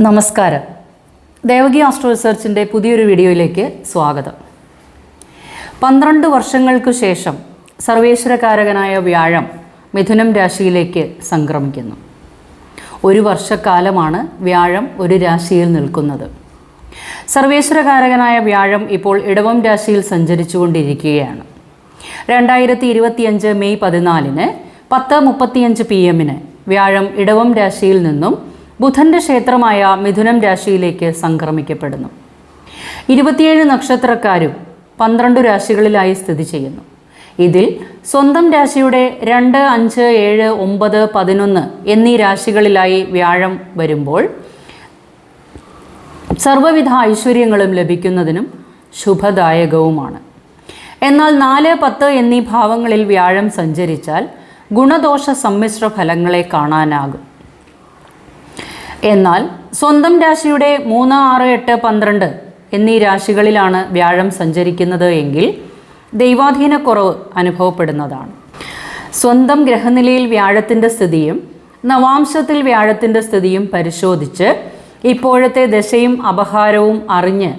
നമസ്കാരം. ദേവകി ആസ്ട്രോ റിസർച്ചിന്റെ പുതിയൊരു വീഡിയോയിലേക്ക് സ്വാഗതം. പന്ത്രണ്ട് വർഷങ്ങൾക്കു ശേഷം സർവേശ്വരകാരകനായ വ്യാഴം മിഥുനം രാശിയിലേക്ക് സംക്രമിക്കുന്നു. ഒരു വർഷക്കാലമാണ് വ്യാഴം ഒരു രാശിയിൽ നിൽക്കുന്നത്. സർവേശ്വരകാരകനായ വ്യാഴം ഇപ്പോൾ ഇടവം രാശിയിൽ സഞ്ചരിച്ചുകൊണ്ടിരിക്കുകയാണ്. രണ്ടായിരത്തി ഇരുപത്തിയഞ്ച് മെയ് പതിനാലിന് പത്ത് മുപ്പത്തിയഞ്ച് പി എമ്മിന് വ്യാഴം ഇടവം രാശിയിൽ നിന്നും ബുധന്റെ ക്ഷേത്രമായ മിഥുനം രാശിയിലേക്ക് സംക്രമിക്കപ്പെടുന്നു. ഇരുപത്തിയേഴ് നക്ഷത്രക്കാരും പന്ത്രണ്ട് രാശികളിലായി സ്ഥിതി ചെയ്യുന്നു. ഇതിൽ സ്വന്തം രാശിയുടെ രണ്ട് അഞ്ച് ഏഴ് ഒമ്പത് പതിനൊന്ന് എന്നീ രാശികളിലായി വ്യാഴം വരുമ്പോൾ സർവവിധ ഐശ്വര്യങ്ങളും ലഭിക്കുന്നതിനും ശുഭദായകവുമാണ്. എന്നാൽ നാല് പത്ത് എന്നീ ഭാവങ്ങളിൽ വ്യാഴം സഞ്ചരിച്ചാൽ ഗുണദോഷ സമ്മിശ്ര ഫലങ്ങളെ കാണാനാകും. എന്നാൽ സ്വന്തം രാശിയുടെ മൂന്ന് ആറ് എട്ട് പന്ത്രണ്ട് എന്നീ രാശികളിലാണ് വ്യാഴം സഞ്ചരിക്കുന്നത് എങ്കിൽ ദൈവാധീനക്കുറവ് അനുഭവപ്പെടുന്നതാണ്. സ്വന്തം ഗ്രഹനിലയിൽ വ്യാഴത്തിന്റെ സ്ഥിതിയും നവാംശത്തിൽ വ്യാഴത്തിന്റെ സ്ഥിതിയും പരിശോധിച്ച് ഇപ്പോഴത്തെ ദശയും അപഹാരവും അറിഞ്ഞ്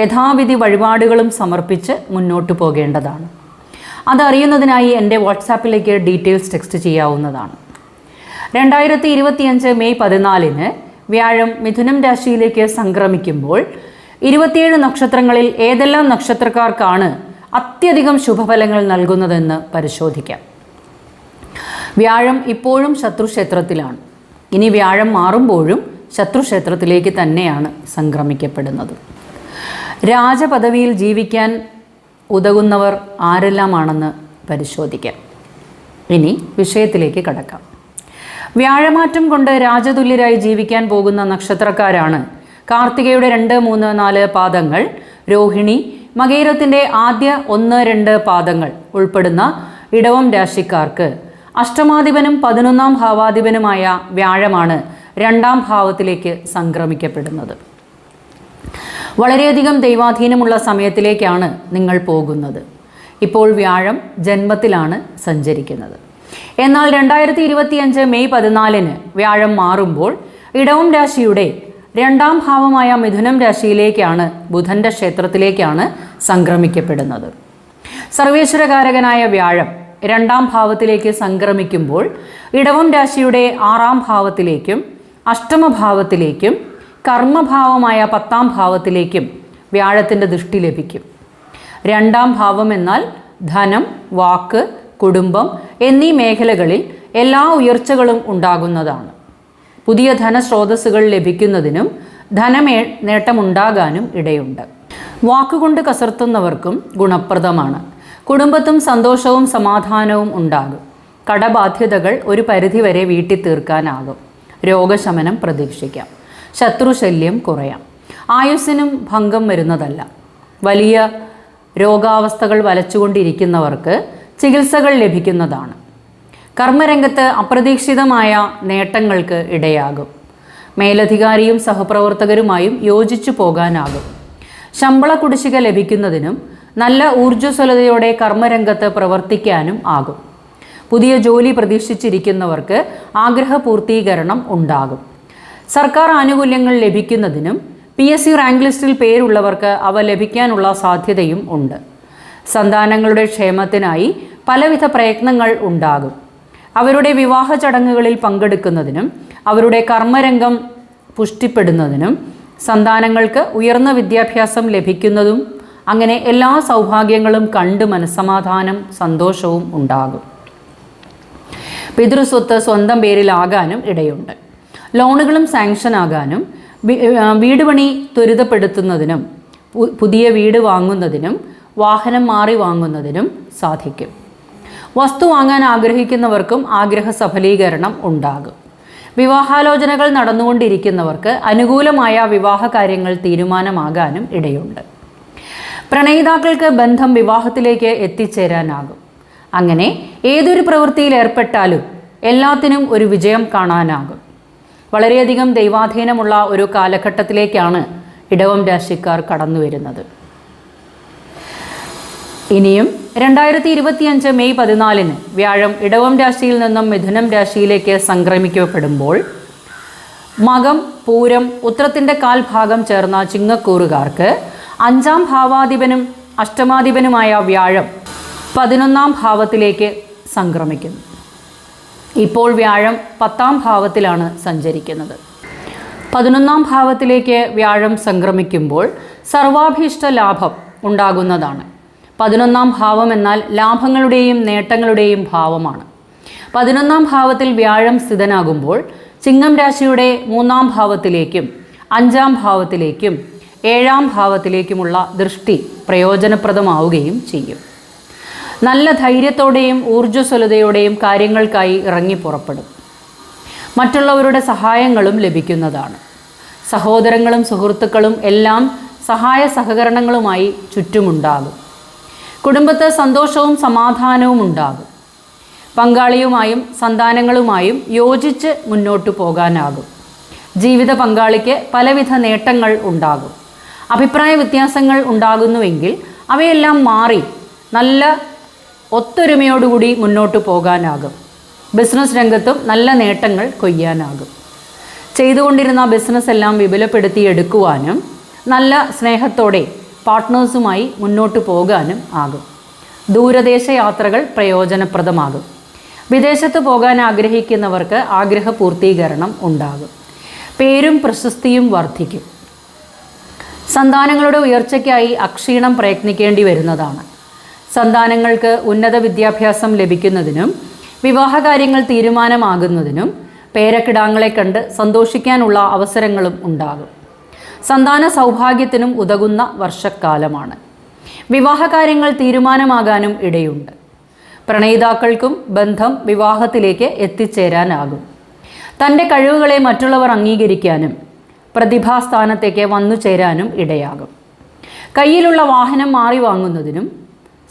യഥാവിധി വഴിപാടുകളും സമർപ്പിച്ച് മുന്നോട്ടു പോകേണ്ടതാണ്. അതറിയുന്നതിനായി എന്റെ വാട്സാപ്പിലേക്ക് ഡീറ്റെയിൽസ് ടെക്സ്റ്റ് ചെയ്യാവുന്നതാണ്. രണ്ടായിരത്തി ഇരുപത്തിയഞ്ച് മെയ് പതിനാലിന് വ്യാഴം മിഥുനം രാശിയിലേക്ക് സംക്രമിക്കുമ്പോൾ ഇരുപത്തിയേഴ് നക്ഷത്രങ്ങളിൽ ഏതെല്ലാം നക്ഷത്രക്കാർക്കാണ് അത്യധികം ശുഭഫലങ്ങൾ നൽകുന്നതെന്ന് പരിശോധിക്കാം. വ്യാഴം ഇപ്പോഴും ശത്രുക്ഷേത്രത്തിലാണ്. ഇനി വ്യാഴം മാറുമ്പോഴും ശത്രുക്ഷേത്രത്തിലേക്ക് തന്നെയാണ് സംക്രമിക്കപ്പെടുന്നത്. രാജപദവിയിൽ ജീവിക്കാൻ ഉതകുന്നവർ ആരെല്ലാമാണെന്ന് പരിശോധിക്കാം. ഇനി വിഷയത്തിലേക്ക് കടക്കാം. വ്യാഴമാറ്റം കൊണ്ട് രാജതുല്യരായി ജീവിക്കാൻ പോകുന്ന നക്ഷത്രക്കാരാണ്. കാർത്തികയുടെ രണ്ട് മൂന്ന് നാല് പാദങ്ങൾ രോഹിണി മകേരത്തിന്റെ ആദ്യ ഒന്ന് രണ്ട് പാദങ്ങൾ ഉൾപ്പെടുന്ന ഇടവം രാശിക്കാർക്ക്. അഷ്ടമാധിപനും പതിനൊന്നാം ഭാവാധിപനുമായ വ്യാഴമാണ് രണ്ടാം ഭാവത്തിലേക്ക് സംക്രമിക്കപ്പെടുന്നത്. വളരെയധികം ദൈവാധീനമുള്ള സമയത്തിലേക്കാണ് നിങ്ങൾ പോകുന്നത്. ഇപ്പോൾ വ്യാഴം ജന്മത്തിലാണ് സഞ്ചരിക്കുന്നത്. എന്നാൽ രണ്ടായിരത്തി ഇരുപത്തിയഞ്ച് മെയ് പതിനാലിന് വ്യാഴം മാറുമ്പോൾ ഇടവം രാശിയുടെ രണ്ടാം ഭാവമായ മിഥുനം രാശിയിലേക്കാണ് ബുധന്റെ ക്ഷേത്രത്തിലേക്കാണ് സംക്രമിക്കപ്പെടുന്നത്. സർവേശ്വരകാരകനായ വ്യാഴം രണ്ടാം ഭാവത്തിലേക്ക് സംക്രമിക്കുമ്പോൾ ഇടവം രാശിയുടെ ആറാം ഭാവത്തിലേക്കും അഷ്ടമഭാവത്തിലേക്കും കർമ്മഭാവമായ പത്താം ഭാവത്തിലേക്കും വ്യാഴത്തിന്റെ ദൃഷ്ടി ലഭിക്കും. രണ്ടാം ഭാവം എന്നാൽ ധനം വാക്ക് കുടുംബം എന്നീ മേഖലകളിൽ എല്ലാ ഉയർച്ചകളും ഉണ്ടാകുന്നതാണ്. പുതിയ ധനസ്രോതസ്സുകൾ ലഭിക്കുന്നതിനും ധനമേ നേട്ടമുണ്ടാകാനും ഇടയുണ്ട്. വാക്കുകൊണ്ട് കസർത്തുന്നവർക്കും ഗുണപ്രദമാണ്. കുടുംബത്തും സന്തോഷവും സമാധാനവും ഉണ്ടാകും. കടബാധ്യതകൾ ഒരു പരിധിവരെ വീട്ടി തീർക്കാനാകും രോഗശമനം പ്രതീക്ഷിക്കാം. ശത്രുശല്യം കുറയാം. ആയുസ്സിനും ഭംഗം വരുന്നതല്ല. വലിയ രോഗാവസ്ഥകൾ വലച്ചുകൊണ്ടിരിക്കുന്നവർക്ക് ചികിത്സകൾ ലഭിക്കുന്നതാണ്. കർമ്മരംഗത്ത് അപ്രതീക്ഷിതമായ നേട്ടങ്ങൾക്ക് ഇടയാകും. മേലധികാരിയും സഹപ്രവർത്തകരുമായും യോജിച്ചു പോകാനാകും. ശമ്പള കുടിശ്ശിക ലഭിക്കുന്നതിനും നല്ല ഊർജസ്വലതയോടെ കർമ്മരംഗത്ത് പ്രവർത്തിക്കാനും ആകും. പുതിയ ജോലി പ്രതീക്ഷിച്ചിരിക്കുന്നവർക്ക് ആഗ്രഹപൂർത്തീകരണം ഉണ്ടാകും. സർക്കാർ ആനുകൂല്യങ്ങൾ ലഭിക്കുന്നതിനും പി എസ് സി റാങ്ക് ലിസ്റ്റിൽ പേരുള്ളവർക്ക് അവ ലഭിക്കാനുള്ള സാധ്യതയും ഉണ്ട്. സന്താനങ്ങളുടെ ക്ഷേമത്തിനായി പലവിധ പ്രയത്നങ്ങൾ ഉണ്ടാകും. അവരുടെ വിവാഹ ചടങ്ങുകളിൽ പങ്കെടുക്കുന്നതിനും അവരുടെ കർമ്മരംഗം പുഷ്ടിപ്പെടുന്നതിനും സന്താനങ്ങൾക്ക് ഉയർന്ന വിദ്യാഭ്യാസം ലഭിക്കുന്നതും അങ്ങനെ എല്ലാ സൗഭാഗ്യങ്ങളും കണ്ട് മനസ്സമാധാനം സന്തോഷവും ഉണ്ടാകും. പിതൃസ്വത്ത് സ്വന്തം പേരിലാകാനും ഇടയുണ്ട്. ലോണുകളും സാങ്ഷൻ ആകാനും വീട് പണി ത്വരിതപ്പെടുത്തുന്നതിനും പുതിയ വീട് വാങ്ങുന്നതിനും വാഹനം മാറി വാങ്ങുന്നതിനും സാധിക്കും. വസ്തു വാങ്ങാൻ ആഗ്രഹിക്കുന്നവർക്കും ആഗ്രഹ സഫലീകരണം ഉണ്ടാകും. വിവാഹാലോചനകൾ നടന്നുകൊണ്ടിരിക്കുന്നവർക്ക് അനുകൂലമായ വിവാഹ കാര്യങ്ങൾ തീരുമാനമാകാനും ഇടയുണ്ട്. പ്രണയിതാക്കൾക്ക് ബന്ധം വിവാഹത്തിലേക്ക് എത്തിച്ചേരാനാകും. അങ്ങനെ ഏതൊരു പ്രവൃത്തിയിൽ ഏർപ്പെട്ടാലും എല്ലാത്തിനും ഒരു വിജയം കാണാനാകും. വളരെയധികം ദൈവാധീനമുള്ള ഒരു കാലഘട്ടത്തിലേക്കാണ് ഇടവം രാശിക്കാർ കടന്നു വരുന്നത് ഇനിയും രണ്ടായിരത്തി ഇരുപത്തിയഞ്ച് മെയ് പതിനാലിന് വ്യാഴം ഇടവം രാശിയിൽ നിന്നും മിഥുനം രാശിയിലേക്ക് സംക്രമിക്കപ്പെടുമ്പോൾ മകം പൂരം ഉത്രത്തിന്റെ കാൽഭാഗം ചേർന്ന ചിങ്ങക്കൂറുകാർക്ക് അഞ്ചാം ഭാവാധിപനും അഷ്ടമാധിപനുമായ വ്യാഴം പതിനൊന്നാം ഭാവത്തിലേക്ക് സംക്രമിക്കുന്നു. ഇപ്പോൾ വ്യാഴം പത്താം ഭാവത്തിലാണ് സഞ്ചരിക്കുന്നത്. പതിനൊന്നാം ഭാവത്തിലേക്ക് വ്യാഴം സംക്രമിക്കുമ്പോൾ സർവാഭീഷ്ട ലാഭം ഉണ്ടാകുന്നതാണ്. പതിനൊന്നാം ഭാവം എന്നാൽ ലാഭങ്ങളുടെയും നേട്ടങ്ങളുടെയും ഭാവമാണ്. പതിനൊന്നാം ഭാവത്തിൽ വ്യാഴം സ്ഥിതനാകുമ്പോൾ ചിങ്ങം രാശിയുടെ മൂന്നാം ഭാവത്തിലേക്കും അഞ്ചാം ഭാവത്തിലേക്കും ഏഴാം ഭാവത്തിലേക്കുമുള്ള ദൃഷ്ടി പ്രയോജനപ്രദമാവുകയും ചെയ്യും. നല്ല ധൈര്യത്തോടെയും ഊർജസ്വലതയോടെയും കാര്യങ്ങൾക്കായി ഇറങ്ങി പുറപ്പെടും. മറ്റുള്ളവരുടെ സഹായങ്ങളും ലഭിക്കുന്നതാണ്. സഹോദരങ്ങളും സുഹൃത്തുക്കളും എല്ലാം സഹായ സഹകരണങ്ങളുമായി ചുറ്റുമുണ്ടാകും. കുടുംബത്ത് സന്തോഷവും സമാധാനവും ഉണ്ടാകും. പങ്കാളിയുമായും സന്താനങ്ങളുമായും യോജിച്ച് മുന്നോട്ടു പോകാനാകും. ജീവിത പങ്കാളിക്ക് പലവിധ നേട്ടങ്ങൾ ഉണ്ടാകും. അഭിപ്രായ വ്യത്യാസങ്ങൾ ഉണ്ടാകുന്നുവെങ്കിൽ അവയെല്ലാം മാറി നല്ല ഒത്തൊരുമയോടുകൂടി മുന്നോട്ട് പോകാനാകും. ബിസിനസ് രംഗത്തും നല്ല നേട്ടങ്ങൾ കൊയ്യാനാകും. ചെയ്തുകൊണ്ടിരുന്ന ബിസിനസ് എല്ലാം വിപുലപ്പെടുത്തി എടുക്കുവാനും നല്ല സ്നേഹത്തോടെ പാർട്ട്നേഴ്സുമായി മുന്നോട്ട് പോകാനും ആകും. ദൂരദേശ യാത്രകൾ പ്രയോജനപ്രദമാകും. വിദേശത്ത് പോകാൻ ആഗ്രഹിക്കുന്നവർക്ക് ആഗ്രഹ പൂർത്തീകരണം ഉണ്ടാകും. പേരും പ്രശസ്തിയും വർദ്ധിക്കും. സന്താനങ്ങളുടെ ഉയർച്ചയ്ക്കായി അക്ഷീണം പ്രയത്നിക്കേണ്ടി വരുന്നതാണ്. സന്താനങ്ങൾക്ക് ഉന്നത വിദ്യാഭ്യാസം ലഭിക്കുന്നതിനും വിവാഹകാര്യങ്ങൾ തീരുമാനമാകുന്നതിനും പേരക്കിടാങ്ങളെ കണ്ട് സന്തോഷിക്കാനുള്ള അവസരങ്ങളും ഉണ്ടാകും. സന്താന സൗഭാഗ്യത്തിനും ഉതകുന്ന വർഷക്കാലമാണ്. വിവാഹകാര്യങ്ങൾ തീരുമാനമാകാനും ഇടയുണ്ട്. പ്രണയിതാക്കൾക്കും ബന്ധം വിവാഹത്തിലേക്ക് എത്തിച്ചേരാനാകും. തന്റെ കഴിവുകളെ മറ്റുള്ളവർ അംഗീകരിക്കാനും പ്രതിഭാസ്ഥാനത്തേക്ക് വന്നു ചേരാനും ഇടയാകും. കയ്യിലുള്ള വാഹനം മാറി വാങ്ങുന്നതിനും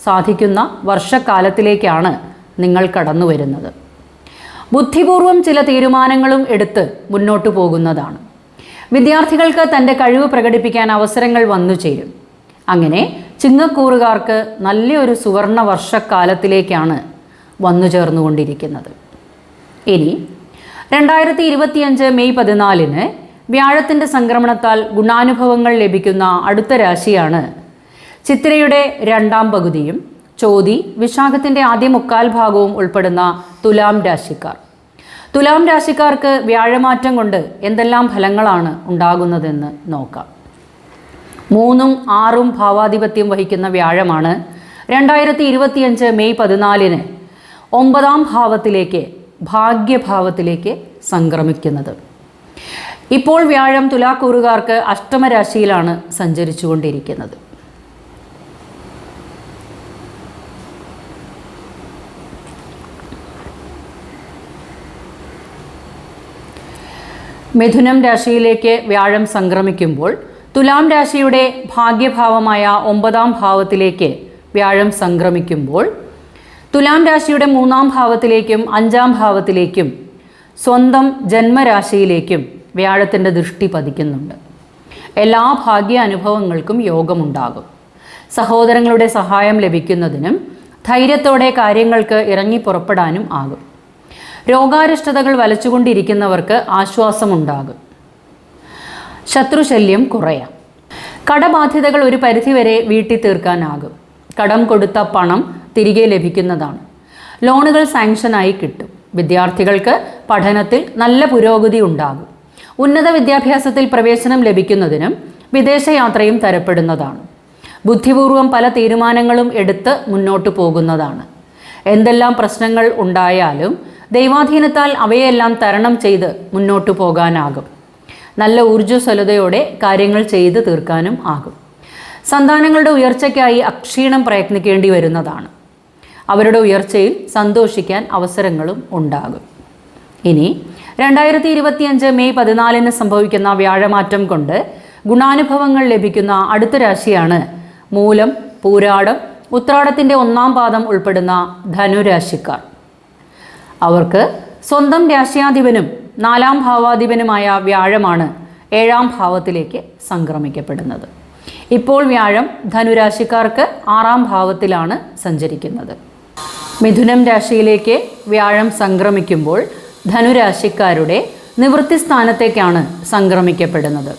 സാധിക്കുന്ന വർഷക്കാലത്തിലേക്കാണ് നിങ്ങൾ കടന്നു വരുന്നത് ബുദ്ധിപൂർവം ചില തീരുമാനങ്ങളും എടുത്ത് മുന്നോട്ടു പോകുന്നതാണ്. വിദ്യാർത്ഥികൾക്ക് തന്റെ കഴിവ് പ്രകടിപ്പിക്കാൻ അവസരങ്ങൾ വന്നു ചേരും. അങ്ങനെ ചിങ്ങക്കൂറുകാർക്ക് നല്ലൊരു സുവർണ വർഷക്കാലത്തിലേക്കാണ് വന്നു ചേർന്നുകൊണ്ടിരിക്കുന്നത്. ഇനി രണ്ടായിരത്തി ഇരുപത്തിയഞ്ച് മെയ് പതിനാലിന് വ്യാഴത്തിന്റെ സംക്രമണത്താൽ ഗുണാനുഭവങ്ങൾ ലഭിക്കുന്ന അടുത്ത രാശിയാണ് ചിത്രയുടെ രണ്ടാം പകുതിയും ചോതി വിശാഖത്തിന്റെ ആദ്യ മുക്കാൽ ഭാഗവും ഉൾപ്പെടുന്ന തുലാം രാശിക്കാർ. തുലാം രാശിക്കാർക്ക് വ്യാഴമാറ്റം കൊണ്ട് എന്തെല്ലാം ഫലങ്ങളാണ് ഉണ്ടാകുന്നതെന്ന് നോക്കാം. മൂന്നും ആറും ഭാവാധിപത്യം വഹിക്കുന്ന വ്യാഴമാണ് രണ്ടായിരത്തി ഇരുപത്തിയഞ്ച് മെയ് പതിനാലിന് ഒമ്പതാം ഭാവത്തിലേക്ക് ഭാഗ്യഭാവത്തിലേക്ക് സംക്രമിക്കുന്നത്. ഇപ്പോൾ വ്യാഴം തുലാക്കൂറുകാർക്ക് അഷ്ടമരാശിയിലാണ് സഞ്ചരിച്ചുകൊണ്ടിരിക്കുന്നത്. മിഥുനം രാശിയിലേക്ക് വ്യാഴം സംക്രമിക്കുമ്പോൾ തുലാം രാശിയുടെ ഭാഗ്യഭാവമായ ഒമ്പതാം ഭാവത്തിലേക്ക് വ്യാഴം സംക്രമിക്കുമ്പോൾ തുലാം രാശിയുടെ മൂന്നാം ഭാവത്തിലേക്കും അഞ്ചാം ഭാവത്തിലേക്കും സ്വന്തം ജന്മരാശിയിലേക്കും വ്യാഴത്തിന്റെ ദൃഷ്ടി പതിക്കുന്നുണ്ട്. എല്ലാ ഭാഗ്യ അനുഭവങ്ങൾക്കും യോഗമുണ്ടാകും. സഹോദരങ്ങളുടെ സഹായം ലഭിക്കുന്നതിനും ധൈര്യത്തോടെ കാര്യങ്ങൾക്ക് ഇറങ്ങി പുറപ്പെടാനും ആകും. രോഗാരിഷ്ടതകൾ വലച്ചുകൊണ്ടിരിക്കുന്നവർക്ക് ആശ്വാസമുണ്ടാകും. ശത്രുശല്യം കുറയാം. കടബാധ്യതകൾ ഒരു പരിധിവരെ വീട്ടി തീർക്കാനാകും കടം കൊടുത്ത പണം തിരികെ ലഭിക്കുന്നതാണ്. ലോണുകൾ സാങ്ഷനായി കിട്ടും. വിദ്യാർത്ഥികൾക്ക് പഠനത്തിൽ നല്ല പുരോഗതി ഉണ്ടാകും. ഉന്നത വിദ്യാഭ്യാസത്തിൽ പ്രവേശനം ലഭിക്കുന്നതിനും വിദേശയാത്രയും തരപ്പെടുന്നതാണ്. ബുദ്ധിപൂർവം പല തീരുമാനങ്ങളും എടുത്ത് മുന്നോട്ട് പോകുന്നതാണ്. എന്തെല്ലാം പ്രശ്നങ്ങൾ ഉണ്ടായാലും ദൈവാധീനത്താൽ അവയെല്ലാം തരണം ചെയ്ത് മുന്നോട്ടു പോകാനാകും. നല്ല ഊർജസ്വലതയോടെ കാര്യങ്ങൾ ചെയ്തു തീർക്കാനും ആകും. സന്താനങ്ങളുടെ ഉയർച്ചയ്ക്കായി അക്ഷീണം പ്രയത്നിക്കേണ്ടി വരുന്നതാണ്. അവരുടെ ഉയർച്ചയിൽ സന്തോഷിക്കാൻ അവസരങ്ങളും ഉണ്ടാകും. ഇനി രണ്ടായിരത്തി ഇരുപത്തിയഞ്ച് മെയ് പതിനാലിന് സംഭവിക്കുന്ന വ്യാഴമാറ്റം കൊണ്ട് ഗുണാനുഭവങ്ങൾ ലഭിക്കുന്ന അടുത്ത രാശിയാണ് മൂലം പൂരാടം ഉത്രാടത്തിന്റെ ഒന്നാം പാദം ഉൾപ്പെടുന്ന ധനുരാശിക്കാർ. അവർക്ക് സ്വന്തം രാശ്യാധിപനും നാലാം ഭാവാധിപനുമായ വ്യാഴമാണ് ഏഴാം ഭാവത്തിലേക്ക് സംക്രമിക്കപ്പെടുന്നത്. ഇപ്പോൾ വ്യാഴം ധനുരാശിക്കാർക്ക് ആറാം ഭാവത്തിലാണ് സഞ്ചരിക്കുന്നത്. മിഥുനം രാശിയിലേക്ക് വ്യാഴം സംക്രമിക്കുമ്പോൾ ധനുരാശിക്കാരുടെ നിവൃത്തി സ്ഥാനത്തേക്കാണ് സംക്രമിക്കപ്പെടുന്നത്.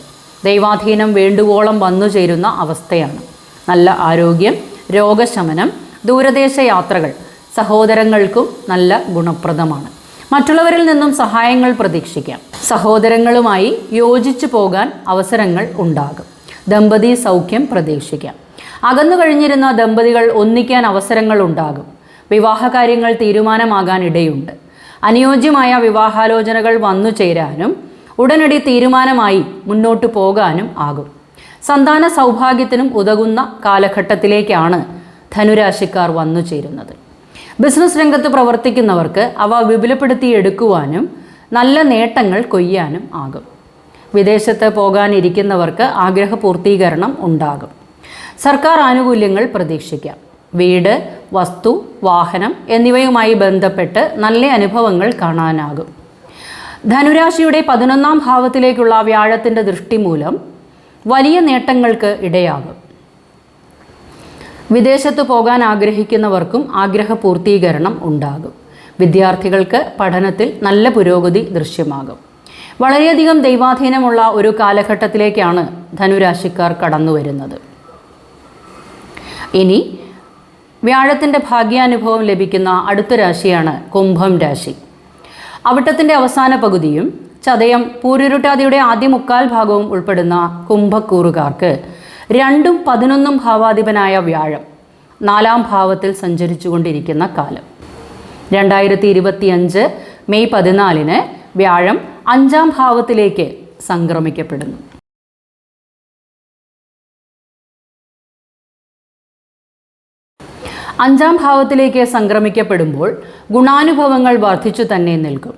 ദൈവാധീനം വേണ്ടുവോളം വന്നു ചേരുന്ന അവസ്ഥയാണ്. നല്ല ആരോഗ്യം രോഗശമനം ദൂരദേശ യാത്രകൾ സഹോദരങ്ങൾക്കും നല്ല ഗുണപ്രദമാണ്. മറ്റുള്ളവരിൽ നിന്നും സഹായങ്ങൾ പ്രതീക്ഷിക്കാം. സഹോദരങ്ങളുമായി യോജിച്ചു പോകാൻ അവസരങ്ങൾ ഉണ്ടാകും. ദമ്പതി സൗഖ്യം പ്രതീക്ഷിക്കാം. അകന്നു കഴിഞ്ഞിരുന്ന ദമ്പതികൾ ഒന്നിക്കാൻ അവസരങ്ങൾ ഉണ്ടാകും. വിവാഹകാര്യങ്ങൾ തീരുമാനമാകാൻ ഇടയുണ്ട് അനുയോജ്യമായ വിവാഹാലോചനകൾ വന്നു ചേരാനും ഉടനടി തീരുമാനമായി മുന്നോട്ട് പോകാനും ആകും. സന്താന സൗഭാഗ്യത്തിനും ഉതകുന്ന കാലഘട്ടത്തിലേക്കാണ് ധനുരാശിക്കാർ വന്നു ചേരുന്നത്. ബിസിനസ് രംഗത്ത് പ്രവർത്തിക്കുന്നവർക്ക് അവ വിപുലപ്പെടുത്തിയെടുക്കുവാനും നല്ല നേട്ടങ്ങൾ കൊയ്യാനും ആകും. വിദേശത്ത് പോകാനിരിക്കുന്നവർക്ക് ആഗ്രഹ പൂർത്തീകരണം ഉണ്ടാകും. സർക്കാർ ആനുകൂല്യങ്ങൾ പ്രതീക്ഷിക്കാം. വീട് വസ്തു വാഹനം എന്നിവയുമായി ബന്ധപ്പെട്ട് നല്ല അനുഭവങ്ങൾ കാണാനാകും. ധനുരാശിയുടെ പതിനൊന്നാം ഭാവത്തിലേക്കുള്ള വ്യാഴത്തിന്റെ ദൃഷ്ടി മൂലം വലിയ നേട്ടങ്ങൾക്ക് ഇടയാകും. വിദേശത്ത് പോകാൻ ആഗ്രഹിക്കുന്നവർക്കും ആഗ്രഹ പൂർത്തീകരണം ഉണ്ടാകും. വിദ്യാർത്ഥികൾക്ക് പഠനത്തിൽ നല്ല പുരോഗതി ദൃശ്യമാകും. വളരെയധികം ദൈവാധീനമുള്ള ഒരു കാലഘട്ടത്തിലേക്കാണ് ധനുരാശിക്കാർ കടന്നു വരുന്നത് ഇനി വ്യാഴത്തിന്റെ ഭാഗ്യാനുഭവം ലഭിക്കുന്ന അടുത്ത രാശിയാണ് കുംഭം രാശി. അവിട്ടത്തിന്റെ അവസാന പകുതിയും ചതയം പൂരുരുട്ടാതിയുടെ ആദ്യ മുക്കാൽ ഭാഗവും ഉൾപ്പെടുന്ന കുംഭക്കൂറുകാർക്ക് രണ്ടും പതിനൊന്നും ഭാവാധിപനായ വ്യാഴം നാലാം ഭാവത്തിൽ സഞ്ചരിച്ചുകൊണ്ടിരിക്കുന്ന കാലം. രണ്ടായിരത്തി ഇരുപത്തിയഞ്ച് മെയ് പതിനാലിന് വ്യാഴം അഞ്ചാം ഭാവത്തിലേക്ക് സംക്രമിക്കപ്പെടുന്നു. അഞ്ചാം ഭാവത്തിലേക്ക് സംക്രമിക്കപ്പെടുമ്പോൾ ഗുണാനുഭവങ്ങൾ വർദ്ധിച്ചു തന്നെ നിൽക്കും.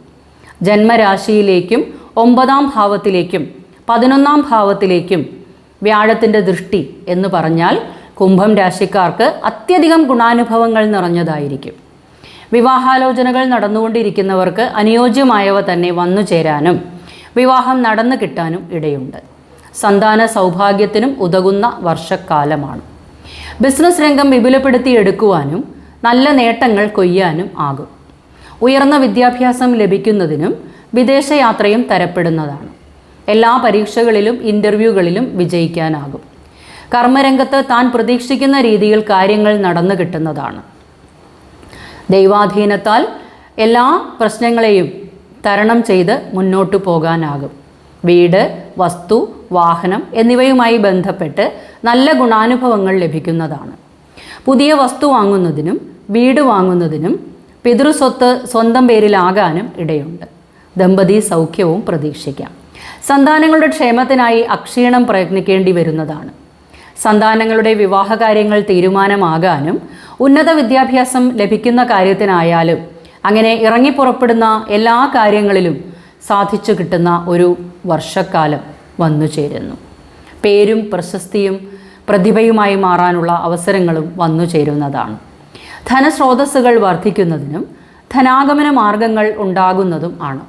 ജന്മരാശിയിലേക്കും ഒമ്പതാം ഭാവത്തിലേക്കും പതിനൊന്നാം ഭാവത്തിലേക്കും വ്യാഴത്തിന്റെ ദൃഷ്ടി എന്ന് പറഞ്ഞാൽ കുംഭം രാശിക്കാർക്ക് അത്യധികം ഗുണാനുഭവങ്ങൾ നിറഞ്ഞതായിരിക്കും. വിവാഹാലോചനകൾ നടന്നുകൊണ്ടിരിക്കുന്നവർക്ക് അനുയോജ്യമായവ തന്നെ വന്നു ചേരാനും വിവാഹം നടന്നു കിട്ടാനും ഇടയുണ്ട്. സന്താന സൗഭാഗ്യത്തിനും ഉതകുന്ന വർഷക്കാലമാണ്. ബിസിനസ് രംഗം വിപുലപ്പെടുത്തി എടുക്കുവാനും നല്ല നേട്ടങ്ങൾ കൊയ്യാനും ആകും. ഉയർന്ന വിദ്യാഭ്യാസം ലഭിക്കുന്നതിനും വിദേശയാത്രയും തരപ്പെടുന്നതാണ്. എല്ലാ പരീക്ഷകളിലും ഇന്റർവ്യൂകളിലും വിജയിക്കാനാകും. കർമ്മരംഗത്ത് താൻ പ്രതീക്ഷിക്കുന്ന രീതിയിൽ കാര്യങ്ങൾ നടന്നു കിട്ടുന്നതാണ്. ദൈവാധീനത്താൽ എല്ലാ പ്രശ്നങ്ങളെയും തരണം ചെയ്ത് മുന്നോട്ടു പോകാനാകും. വീട് വസ്തു വാഹനം എന്നിവയുമായി ബന്ധപ്പെട്ട് നല്ല ഗുണാനുഭവങ്ങൾ ലഭിക്കുന്നതാണ്. പുതിയ വസ്തു വാങ്ങുന്നതിനും വീട് വാങ്ങുന്നതിനും പിതൃസ്വത്ത് സ്വന്തം പേരിലാകാനും ഇടയുണ്ട്. ദമ്പതി സൗഖ്യവും പ്രതീക്ഷിക്കാം. സന്താനങ്ങളുടെ ക്ഷേമത്തിനായി അക്ഷീണം പ്രയത്നിക്കേണ്ടി വരുന്നതാണ്. സന്താനങ്ങളുടെ വിവാഹകാര്യങ്ങൾ തീരുമാനമാകാനും ഉന്നത വിദ്യാഭ്യാസം ലഭിക്കുന്ന കാര്യത്തിനായാലും അങ്ങനെ ഇറങ്ങിപ്പുറപ്പെടുന്ന എല്ലാ കാര്യങ്ങളിലും സാധിച്ചു കിട്ടുന്ന ഒരു വർഷക്കാലം വന്നു ചേരുന്നു. പേരും പ്രശസ്തിയും പ്രതിഭയുമായി മാറാനുള്ള അവസരങ്ങളും വന്നു ചേരുന്നതാണ്. ധനസ്രോതസ്സുകൾ വർദ്ധിക്കുന്നതിനും ധനാഗമന മാർഗങ്ങൾ ഉണ്ടാകുന്നതും ആണ്.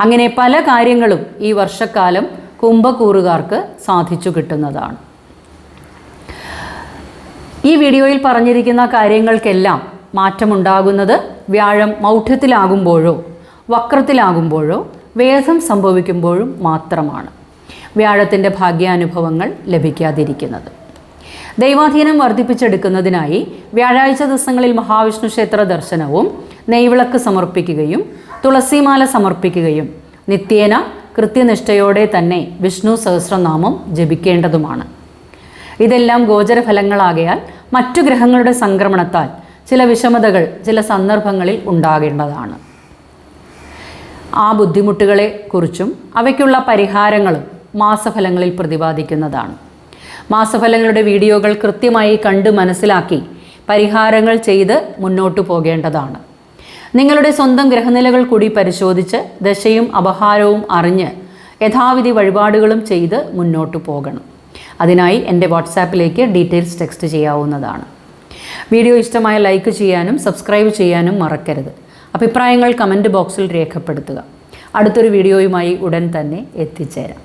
അങ്ങനെ പല കാര്യങ്ങളും ഈ വർഷക്കാലം കുംഭക്കൂറുകാർക്ക് സാധിച്ചു കിട്ടുന്നതാണ്. ഈ വീഡിയോയിൽ പറഞ്ഞിരിക്കുന്ന കാര്യങ്ങൾക്കെല്ലാം മാറ്റമുണ്ടാകുന്നത് വ്യാഴം മൗഢ്യത്തിലാകുമ്പോഴോ വക്രത്തിലാകുമ്പോഴോ വേദം സംഭവിക്കുമ്പോഴും മാത്രമാണ്. വ്യാഴത്തിന്റെ ഭാഗ്യാനുഭവങ്ങൾ ലഭിക്കാതിരിക്കുന്നത്. ദൈവാധീനം വർദ്ധിപ്പിച്ചെടുക്കുന്നതിനായി വ്യാഴാഴ്ച ദിവസങ്ങളിൽ മഹാവിഷ്ണു ക്ഷേത്ര ദർശനവും നെയ്വിളക്ക് സമർപ്പിക്കുകയും തുളസിമാല സമർപ്പിക്കുകയും നിത്യേന കൃത്യനിഷ്ഠയോടെ തന്നെ വിഷ്ണു സഹസ്രനാമം ജപിക്കേണ്ടതുമാണ്. ഇതെല്ലാം ഗോചരഫലങ്ങളാകയാൽ മറ്റു ഗ്രഹങ്ങളുടെ സംക്രമണത്താൽ ചില വിഷമതകൾ ചില സന്ദർഭങ്ങളിൽ ഉണ്ടാകേണ്ടതാണ്. ആ ബുദ്ധിമുട്ടുകളെ കുറിച്ചും അവയ്ക്കുള്ള പരിഹാരങ്ങളും മാസഫലങ്ങളിൽ പ്രതിപാദിക്കുന്നതാണ്. മാസഫലങ്ങളുടെ വീഡിയോകൾ കൃത്യമായി കണ്ട് മനസ്സിലാക്കി പരിഹാരങ്ങൾ ചെയ്ത് മുന്നോട്ടു പോകേണ്ടതാണ്. നിങ്ങളുടെ സ്വന്തം ഗ്രഹനിലകൾ കൂടി പരിശോധിച്ച് ദശയും അപഹാരവും അറിഞ്ഞ് യഥാവിധി വഴിപാടുകളും ചെയ്ത് മുന്നോട്ട് പോകണം. അതിനായി എന്റെ വാട്സാപ്പിലേക്ക് ഡീറ്റെയിൽസ് ടെക്സ്റ്റ് ചെയ്യാവുന്നതാണ്. വീഡിയോ ഇഷ്ടമായ ലൈക്ക് ചെയ്യാനും സബ്സ്ക്രൈബ് ചെയ്യാനും മറക്കരുത്. അഭിപ്രായങ്ങൾ കമന്റ് ബോക്സിൽ രേഖപ്പെടുത്തുക. അടുത്തൊരു വീഡിയോയുമായി ഉടൻ തന്നെ എത്തിച്ചേരാം.